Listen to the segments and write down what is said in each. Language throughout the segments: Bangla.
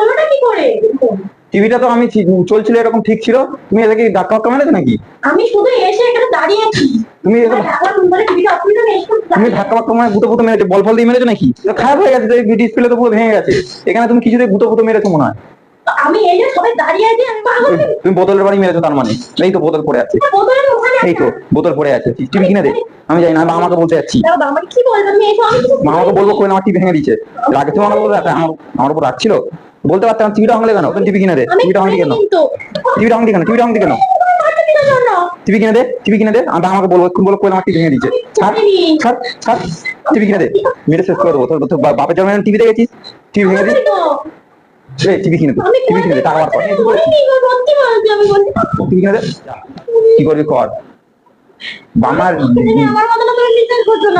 হলোটা কি করে? টিভিটা তো আমি চলছিল এরকম ঠিক ছিল। তুমি এটাকে ধাক্কা ফাক্কা মেরেছো নাকি? আমি শুধু এসে এখানে দাঁড়িয়ে আছি তুমি আমার তুমি দাঁড়িয়ে ধাক্কা মানে গুতো মেরেছো। বল ফল দিয়ে মেরেছো নাকি? খারাপ হয়ে গেছে ডিসপ্লে তো পুরো ভেঙে গেছে। এখানে তুমি কিছুতে গুতো মেরেছো মনে হয়। আমি এই যে সবাই দাঁড়িয়ে আছি তুমি বোতলের বাড়ি মেরেছো তার মানে। এই তো বোতল পড়ে আছে। এই তো বোতল পড়ে আছে। টিভি কিনে দে। আমি জানি না আমি আমাকে বলতে যাচ্ছি। দাও দাও আমাকে কি বলবে? আমি এসো আমি কিছু মা আমাকে বলব কোন আমার টিভি ভেঙে দিচ্ছে রাগে তুমি আমাকে বলবে আমার আমার উপর রাখছিল? বলতে পারতাম টিভিটা ভাঙলে কেন টিভি কিনে দে টিভিটা ভাঙলি কেন টিভিটা ভাঙলি কেন টিভিটা ভাঙলি কেন টিভি কিনে দে টিভি কিনে দে আমি আমাকে বলব বলব কোন আমার টিভি ভেঙে দিচ্ছে ছাড় ছাড় ছাড় টিভি কিনে দে মেরে শেষ করে দেবো। তোর তোর বাপের জন্য টিভি দেখেছিস? টিভি ভেঙে দিস এই টিভি কিনে দে টিভি কিনে দে টাকা বার কর টিভি কিনে দে। কি করবি কর। আমার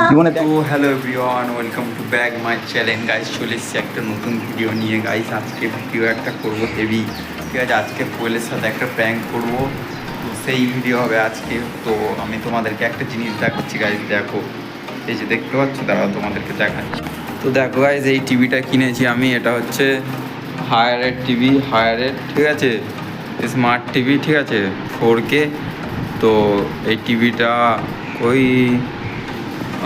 জীবনে তো hello everyone welcome to back my channel guys চলে এসেছি একটা নতুন ভিডিও নিয়ে। গাইস আজকে ভিডিও একটা করব হেভি ঠিক আছে আজকে কোয়েলের সাথে একটা প্র্যাঙ্ক করব। তো সেই ভিডিও হবে আজকে। তো আমি তোমাদেরকে একটা জিনিস দেখাচ্ছি গাইস দেখো। এই যে দেখতে পাচ্ছ দাঁড়াও তোমাদেরকে দেখাচ্ছি। তো দেখো গাইস এই টিভিটা কিনেছি আমি। এটা হচ্ছে হায়ারের টিভি হায়ারের ঠিক আছে? স্মার্ট টিভি ঠিক আছে? ফোর কে তো এই টিভিটা ওই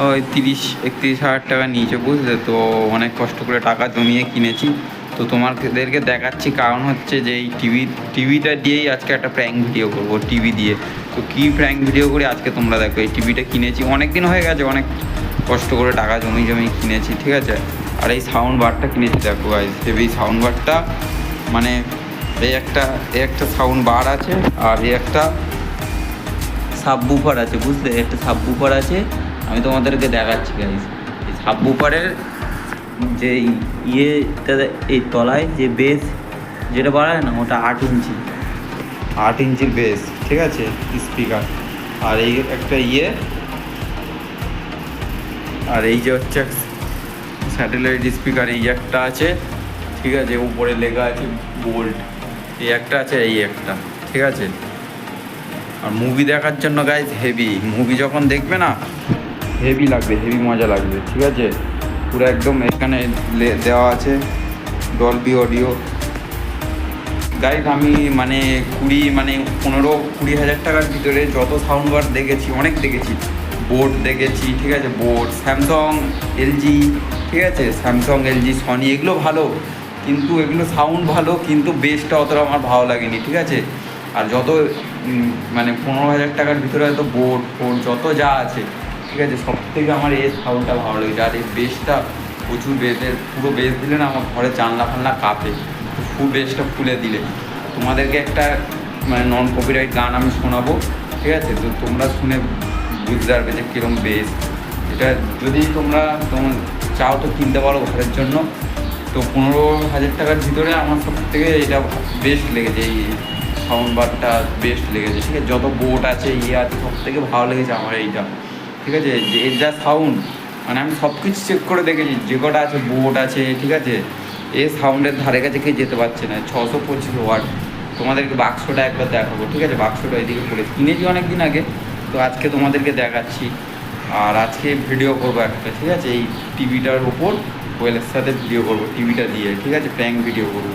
ওই তিরিশ, একত্রিশ হাজার টাকা নিয়েছে, বুঝলে? তো অনেক কষ্ট করে টাকা জমিয়ে কিনেছি। তো তোমাদেরকে দেখাচ্ছি কারণ হচ্ছে যে এই টিভি, টিভিটা দিয়েই আজকে একটা প্র্যাঙ্ক ভিডিও করব, টিভি দিয়ে। তো কী প্র্যাঙ্ক ভিডিও করি আজকে তোমরা দেখো, এই টিভিটা কিনেছি। অনেক দিন হয়ে গেছে, অনেক কষ্ট করে টাকা জমি জমি কিনেছি, ঠিক আছে? আর এই সাউন্ড বারটা কিনেছি, দেখো গাইজ এই সাউন্ড বারটা মানে এই একটা এই একটা সাউন্ড বার আছে, আর এই একটা সাববুফার আছে, বুঝলে? একটা সাববুফার আছে, আমি তোমাদেরকে দেখাচ্ছি গাইস এই সাববুফারের যে ইয়েটা এই তলায় যে বেস যেটা বাড়ায় না, ওটা আট ইঞ্চি। আট ইঞ্চির বেস ঠিক আছে? স্পিকার আর এই একটা ইয়ে আর এই যে হচ্ছে স্যাটেলাইট স্পিকার এই একটা আছে, ঠিক আছে? উপরে লেখা আছে বোল্ট এই একটা আছে, এই একটা, ঠিক আছে? আর মুভি দেখার জন্য গাইজ হেভি মুভি যখন দেখবে না হেভি লাগবে হেভি মজা লাগবে, ঠিক আছে? পুরো একদম এখানে দেওয়া আছে ডলবি অডিও গাইজ আমি মানে কুড়ি মানে পনেরো, কুড়ি হাজার টাকার ভিতরে যত সাউন্ড বার দেখেছি, অনেক দেখেছি। বোট দেখেছি, ঠিক আছে? বোট স্যামসং এলজি ঠিক আছে? স্যামসং এলজি সনি এগুলো ভালো। কিন্তু এগুলো সাউন্ড ভালো, কিন্তু বেসটা অতটা আমার ভালো লাগেনি, ঠিক আছে? আর যত মানে পনেরো হাজার টাকার ভিতরে হয়তো বোট ফোট যত যা আছে, ঠিক আছে সব থেকে আমার এই সাউন্ডটা ভালো লেগেছে। আর এই বেসটা প্রচুর বেসের পুরো বেস দিলে না আমার ঘরে জানলা ফানলা কাঁপে ফুল বেসটা খুলে দিলে। তোমাদেরকে একটা মানে নন কপিরাইট গান আমি শোনাবো, ঠিক আছে? তো তোমরা শুনে বুঝতে পারবে যে কীরকম বেস এটা যদি তোমরা তোমার চাও তো কিনতে পারো ঘরের জন্য। তো পনেরো হাজার টাকার ভিতরে আমার সব থেকে এটা বেস্ট লেগেছে এই সাউন্ড বারটা বেস্ট লেগেছে, ঠিক আছে? যত বোট আছে ইয়ে আছে, সব থেকে ভালো লেগেছে আমার এইটা, ঠিক আছে? যে এর যা সাউন্ড মানে আমি সব কিছু চেক করে দেখেছি, যে কটা আছে বোট আছে, ঠিক আছে? এ সাউন্ডের ধারে কাছে কেউ যেতে পারছে না, ছশো পঁচিশ ওয়াট তোমাদেরকে বাক্সটা একবার দেখাবো, ঠিক আছে? বাক্সটা এদিকে পড়ে কিনেছি অনেক দিন আগে, তো আজকে তোমাদেরকে দেখাচ্ছি। আর আজকে ভিডিও করব একটা, ঠিক আছে? এই টিভিটার ওপর কোয়েলের সাথে ভিডিও করব টিভিটা দিয়ে, ঠিক আছে? প্র্যাঙ্ক ভিডিও করব।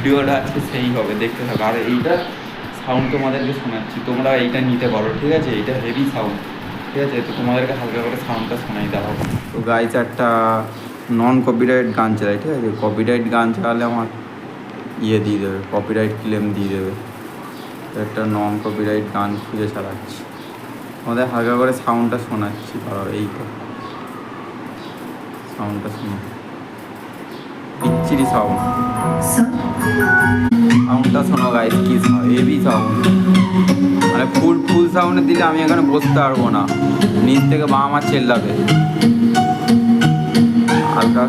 ভিডিওটা আজকে সেই হবে, দেখতে থাকো। আর এইটা সাউন্ড তোমাদেরকে শোনাচ্ছি। তোমরা এইটা নিতে পারো, ঠিক আছে? এইটা হেভি সাউন্ড ঠিক আছে? তো তোমাদেরকে হালকা করে সাউন্ডটা শোনাই দেওয়া হবে তো গাইজ একটা নন কপিরাইট গান চালাই ঠিক আছে? কপিরাইট গান চালালে আমার ইয়ে দিয়ে দেবে কপিরাইট ক্লেম দিয়ে দেবে। একটা নন কপিরাইট গান খুঁজে চালাচ্ছি। আমাদের হালকা করে সাউন্ডটা শোনাচ্ছি, ধরো এই তো সাউন্ডটা শোনো বিচ্ছিরি সাউন্ড সাউন্ডটা শোনো গাইস কি হেভি সাউন্ড মানে ফুল ফুল সাউন্ডে দিলে আমি এখানে বসতে পারব না। নিচ থেকে মা আমার চেল্লাবে হালকা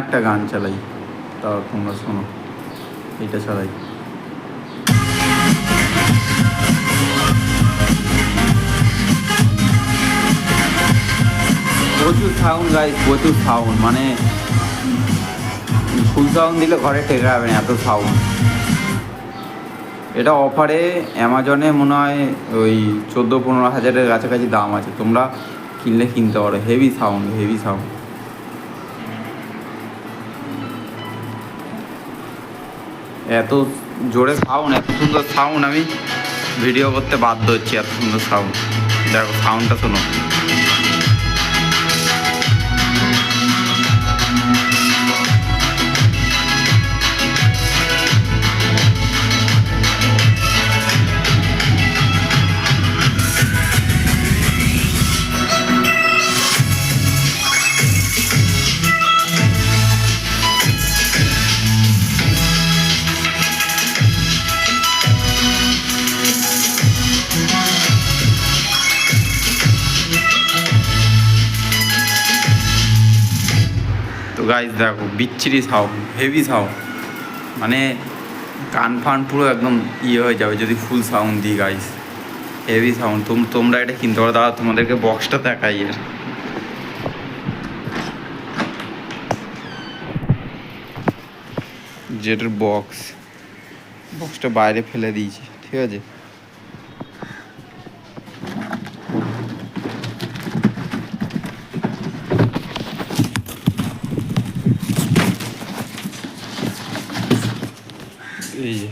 একটা গান চালাই। তাও তোমরা শোনো। এটা চালাই। প্রচুর সাউন্ড গাইস প্রচুর সাউন্ড মানে ফুল সাউন্ড দিলে ঘরে টেকা যাবে না এত সাউন্ড এটা অফারে অ্যামাজনে মনে হয় ওই চোদ্দ পনেরো হাজারের কাছাকাছি দাম আছে। তোমরা কিনলে কিনতে পারো। হেভি সাউন্ড হেভি সাউন্ড এত জোরে সাউন্ড এত সুন্দর সাউন্ড আমি ভিডিও করতে বাধ্য হচ্ছি, এত সুন্দর সাউন্ড দেখো সাউন্ডটা শোনো। তো গাইজ দেখো, বিচ্ছিরি সাউন্ড হেভি সাউন্ড। মানে কান ফান পুরো একদম ইয়ে হয়ে যাবে যদি ফুল সাউন্ড দিই গাইজ হেভি সাউন্ড তোমরা এটা কিনতে পারো। দাদা, তোমাদেরকে বক্সটা দেখাই এর। যেটার বক্স বক্সটা বাইরে ফেলে দিয়েছি, ঠিক আছে এই যে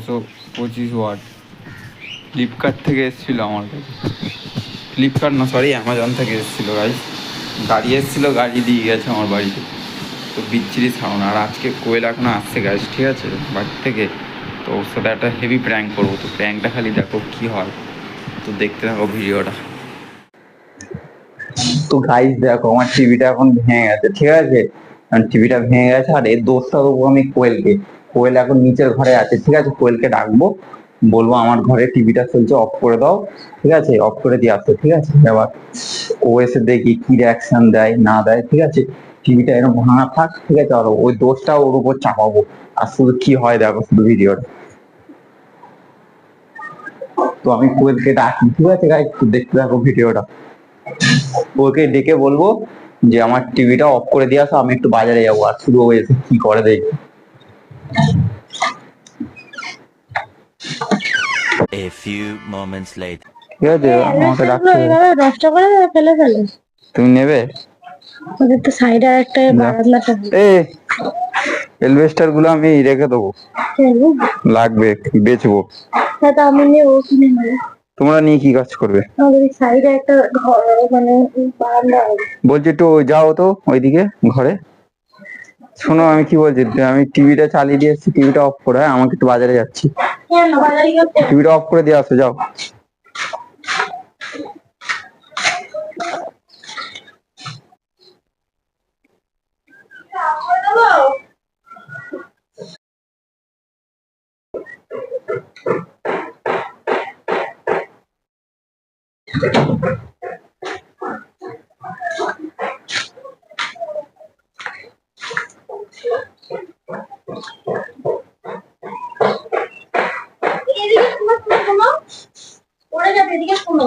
ছশো পঁচিশ ওয়াট। ফ্লিপকার্ট থেকে এসেছিল আমার কাছে। ফ্লিপকার্ট না সরি অ্যামাজন থেকে এসেছিল গাড়ি গাড়ি এসেছিল, গাড়ি দিয়ে গেছে আমার বাড়িতে। তো বিচ্ছিরি সাউন্ড আর আজকে কোয়েল এখন আসছে গাছ ঠিক আছে? বাড়ি থেকে। তো ওর সাথে একটা হেভি প্র্যাঙ্ক করব। তো প্র্যাঙ্কটা খালি দেখো কী হয়। তো দেখতে থাকো ভিডিওটা। তো গাইস দেখো, আমার টিভিটা এখন ভেঙে গেছে, ঠিক আছে? টিভিটা ভেঙে গেছে, আর এর দোষটা দেবো আমি কোয়েলকে। কোয়েল এখন নিচের ঘরে আছে, ঠিক আছে? কোয়েলকে ডাকবো, বলব আমার ঘরে টিভিটা চলছে অফ করে দাও, ঠিক আছে? অফ করে দিয়ে আসতে ঠিক আছে? এবার ও এসে দেখি কি রিয়াকশন দেয়, না দেয়, ঠিক আছে? টিভিটা এরকম ভাঙা থাক, ঠিক আছে? আর ওই দোষটা ওর উপর চাপাবো, আর শুধু কি হয় দেখো শুধু ভিডিওটা তো আমি কোয়েলকে ডাকি, ঠিক আছে গাইস দেখতে থাকো ভিডিওটা ওকে ডেকে বলব যে, আমার টিভিটা অফ করে দিয়ে আসো, আমি একটু বাজারে যাব, আর শুধু ও এসে কি করে দেখি A few moments later. ঠিক আছে আমাকে হবে। এইভাবে নষ্ট করে ফেলে ফেলে। তুমি নেবে? ওদের তো সাইডে একটা বারান্দাটা এ এলভেস্টারগুলো আমি রেখে দেবো। লাগবে বেচবো। হ্যাঁ তো আমি ও কিনে নেব। তোমরা নিয়ে কি কাজ করবে? আমাদের সাইডে একটা ঘর মানে বারান্দা আছে বলছি একটু যাও তো ওইদিকে ঘরে। শোনো আমি কি বলছি? আমি টিভিটা চালিয়ে দিয়ে এসেছি টিভিটা অফ করে হ্যাঁ, আমাকে একটু বাজারে যাচ্ছি। টিভি টা করতে টিভিটা অফ করে দিয়ে আসো যাও এদিকে শোনো শোনো শোনো পড়ে যাবে এদিকে শোনো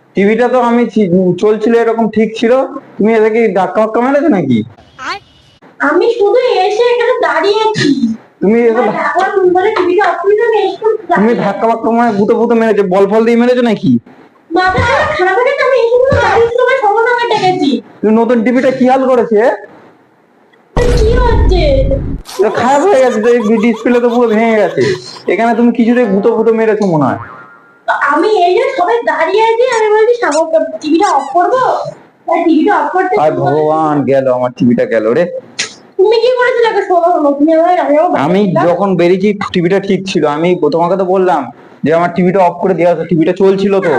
টিভিটা তো আমি চলছিল এরকম ঠিক ছিল। তুমি এটাকে ধাক্কা ফাক্কা মেরেছো নাকি? আমি শুধু এসে এখানে দাঁড়িয়ে আছি। তুমি এসে। তুমি ধাক্কা ফাক্কা মানে গুঁতো ফুতো মেরেছো বল ফল দিয়ে মেরেছো নাকি? নতুন টিভিটা কি হাল করেছে? কি খারাপ হয়ে গেছে ডিসপ্লে তো পুরো ভেঙে গেছে। এখানে তুমি কিছুতে গুঁতো ফুতো মেরেছো মনে হয়। আমি এই যে সবাই দাঁড়িয়ে আছি আমি বলছি সাগর টিভিটা অফ করব? টিভিটা অফ করতে আর ভগবান গেল আমার টিভিটা গেল রে। তুমি কি করেছিলে আমি যখন বেরিয়েছি টিভিটা ঠিক ছিল। আমি তোমাকে তো বললাম যে আমার টিভিটা অফ করে দেওয়া টিভিটা চলছিল তো।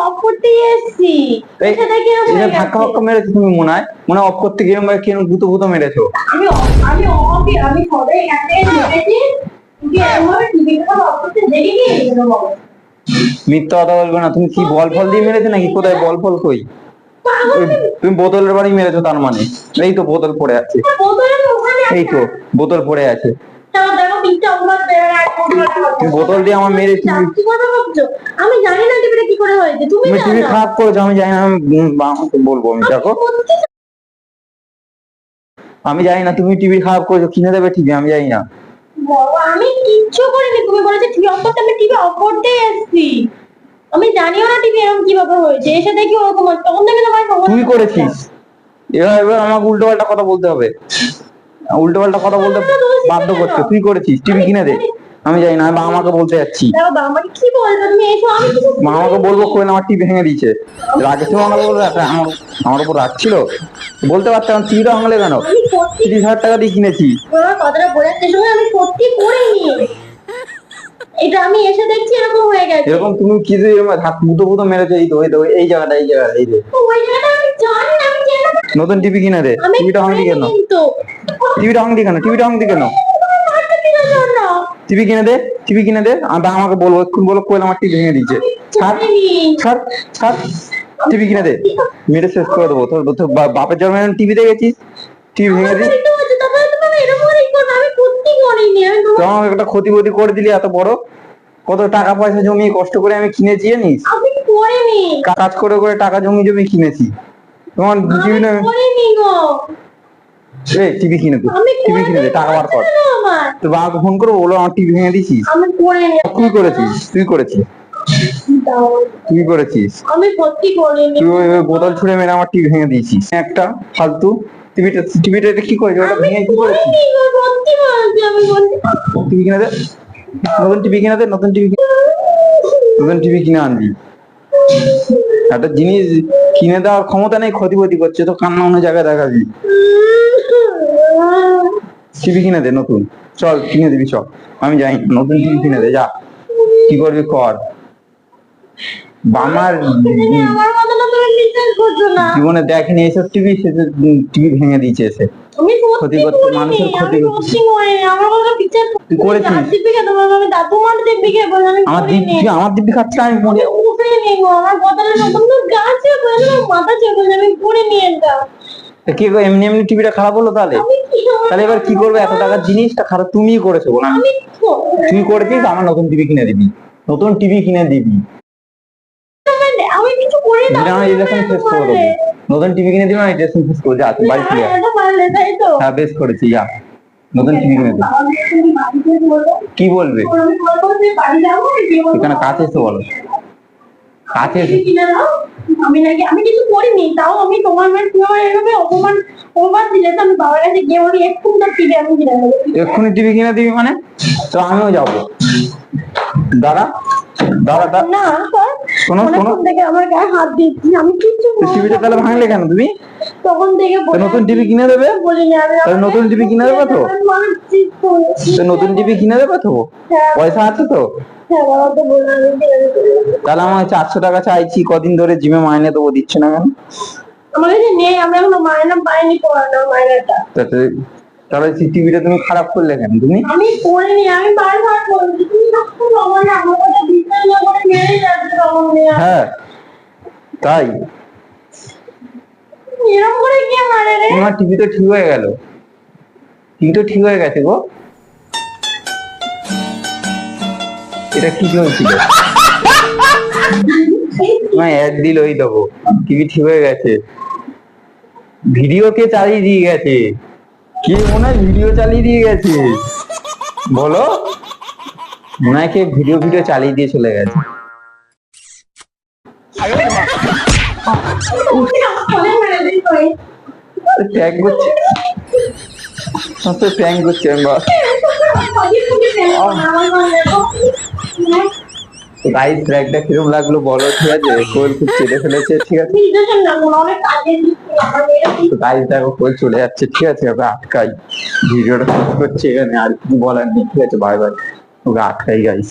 অফ করতেই এসেছি। এই সেটা কি এরকম এটা হয়ে ধাক্কা ফাক্কা মেরেছো তুমি মনে হয় মনে হয় অফ করতে গিয়ে কেন গুতো গুতো মেরেছো? আমি অফ এখানে টিভিটা অফ করতে কি? মিথ্যা কথা বলবে না। তুমি কি বল ফল দিয়ে মেরেছো নাকি? কোথায় বল ফল কই? তুমি বোতলের বাড়ি মেরেছো তার মানে। এই তো বোতল পড়ে আছে। এই তো বোতল পড়ে আছে। বোতল দিয়ে আমার মেরে আমি জানি না টিভিটা কি করে হয়েছে। তুমি তুমি টিভি খারাপ করেছ আমি জানি না। আমি বলব আমি দেখো। আমি জানি না তুমি টিভি খারাপ করেছ কিনে দেবে টিভি আমি জানি না। আমি কিচ্ছু করিনি তুমি বলেছ টিভি অফ করতে আমি টিভি অফ করতেই আমি জানিও না টিভি এরকম কীভাবে হয়েছে। এসে দেখি ওরকম হচ্ছে তখন থেকে তোমার তুই করেছিস। এবার এবার আমাকে উল্টো পাল্টা কথা বলতে হবে। উল্টো পাল্টা কথা বলতে বাধ্য করছ। তুই করেছিস। টিভি কিনে দে। আমি জানি না আমি বলতে যাচ্ছি। দেখো বাবা আমাকে কি বলবে? কোয়েল আমার টিভি ভেঙে দিয়েছে। সময় আমাকে বলব আমার আমার উপর রাগ ছিল? বলতে পারতাম টিভিটা ভাঙলে কেন? তিরিশ হাজার টাকা দিয়ে কিনেছি কথাটা বোঝার চেষ্টা আমি সত্যি করিনি এটা আমি এসে দেখছি এরকম তুমি কি যে হাত মুতো মুতো মেরেছো এই তো এই তো এই জায়গাটা এই জায়গাটা এই যে। ওই নতুন টিভি কিনে দে টিভিটা ভাঙলি কেন টিভিটা ভাঙলি কেন? টিভিটা ভাঙলি কেন? জন্য টিভি কিনে দে টিভি কিনে দে আমাকে বলব এক্ষুনি বলো কোয়েল আমার টিভি ভেঙে দিয়েছে। ছাড় ছাড় টিভি কিনে দে। মেরে শেষ করে দেবো। তোর তোর বাপের জন্মে টিভি দেখেছিস? টিভি ভেঙে দিস। তোমার- একটা ক্ষতি ক্ষতি করে দিলি এত বড়। কত টাকা পয়সা জমিয়ে কষ্ট করে আমি কিনেছি জানিস? আমি করিনি। কাজ করে করে টাকা জমি জমি কিনেছি। তোমার টিভি না আমি করিনি গো। টিভি কিনে দে টিভি কিনে দে টাকা বার কর। করিনি আমার? তো বাবাকে ফোন করব বলো আমার টিভি ভেঙে দিছিস আমি করিনি তুই করেছিস তুই করেছিস। তুই করেছিস। আমি সত্যি করিনি। তুই ওই বোতল ছুঁড়ে মেরে আমার টিভি ভেঙে দিয়েছিস। একটা ফালতু। টিভিটা টিভিটা এটা কি করেছিস ওটা ভেঙে কি করেছিস? টিভি কিনে দে। নতুন টিভি কিনা দে নতুন টিভি নতুন টিভি কিনে আনবি। একটা জিনিস কিনে দেওয়ার ক্ষমতা নেই ক্ষতি ক্ষতি করছে, তো কান্না অন্য জায়গায় দেখাবি। টিভি কিনে দে, নতুন। চল, কিনে দিবি, চল। আমি যাই, নতুন টিভি কিনে দে, যা। কি করবি কর। না না। জীবনে দেখেনি এইসব টিভি সে টিভি ভেঙে দিয়েছে এসে। ক্ষতি মানুষের ক্ষতি তুই করেছিস? আমার দিব্যি আমার দিব্যি খাচ্ছে আমি মরে কি এমনি এমনি টিভিটা খারাপ হলো তাহলে? তাহলে এবার কি করবে? এত টাকার জিনিসটা খারাপ তুমিই করেছ আমি তুই করেছিস আমার নতুন টিভি কিনে দিবি। নতুন টিভি কিনে দিবি। করি না ইলেকশন শেষ করে দেবো নতুন টিভি কিনে দিবি ইলেকশন শেষ করে যা বাড়ি ফিরে আয়। এটা পারলে তাই তো। হ্যাঁ বেশ করেছি যা। নতুন টিভি কিনে দিবি তুমি বাড়িতে বলো। কি বলবে? এখানে কাছে এসে বলো। কাছে আমি নাকি আমি কিছু করিনি তাও আমি তোমার মেয়ে তুমি আমার এভাবে অপমান অপমান দিলে তো আমি বাবার কাছে গিয়ে বলি এক্ষুনি তার টিভি আমি কিনে দেবো। এক্ষুনি টিভি কিনে দিবি মানে? তো আমিও যাব। দাঁড়া। দাঁড়া দাঁড়া। না শোনো শোনো। থেকে আমার গায়ে হাত দিচ্ছি আমি কিচ্ছু টিভিটা তাহলে ভাঙলে কেন তুমি? তখন থেকে নতুন টিভি কিনে দেবে? তাহলে নতুন TV কিনে দেবে তো? নতুন টিভি কিনে দেবে তো? হ্যাঁ। পয়সা আছে তো? হ্যাঁ। তাহলে আমার চারশো টাকা চাইছি কদিন ধরে জিমে মাইনে দেবো দিচ্ছে না কেন? আমার কাছে নেই আমরা এখনও মায়না পাইনি পড়ানো মায়নাটা তাহলে টিভিটা তুমি খারাপ করলে কেন? তুমি আমি করিনি আমি বারবার বলছি তুমি আমার আমার কথা বিশ্বাস না করে মেরে যাচ্ছে নিয়ে হ্যাঁ তাই? এরকম করে কে মারে রে? তোমার টিভি তো ঠিক হয়ে গেল। টিভি তো ঠিক হয়ে গেছে গো। এটা কি চলছিল তোমায় অ্যাড দিল ওই দেবো। টিভি ঠিক হয়ে গেছে। ভিডিও কে চালিয়ে দিয়ে গেছে। কে মনে হয় ভিডিও চালিয়ে দিয়ে গেছে বলো মনে হয় কে ভিডিও ভিডিও চালিয়ে দিয়ে চলে গেছে ট্যাগ করছে করছে তো গাইস ব্র্যাকটা কীরকম লাগল বলো? ঠিক আছে কোয়েল খুব চেটে ফেলেছে ঠিক আছে। তো গাইস দেখো কোয়েল চলে যাচ্ছে ঠিক আছে ওকে আটকাই। ভিডিওটা করছে এখানে আর কিছু বলার নেই ঠিক আছে বাই বাই ওকে আটকাই গাইস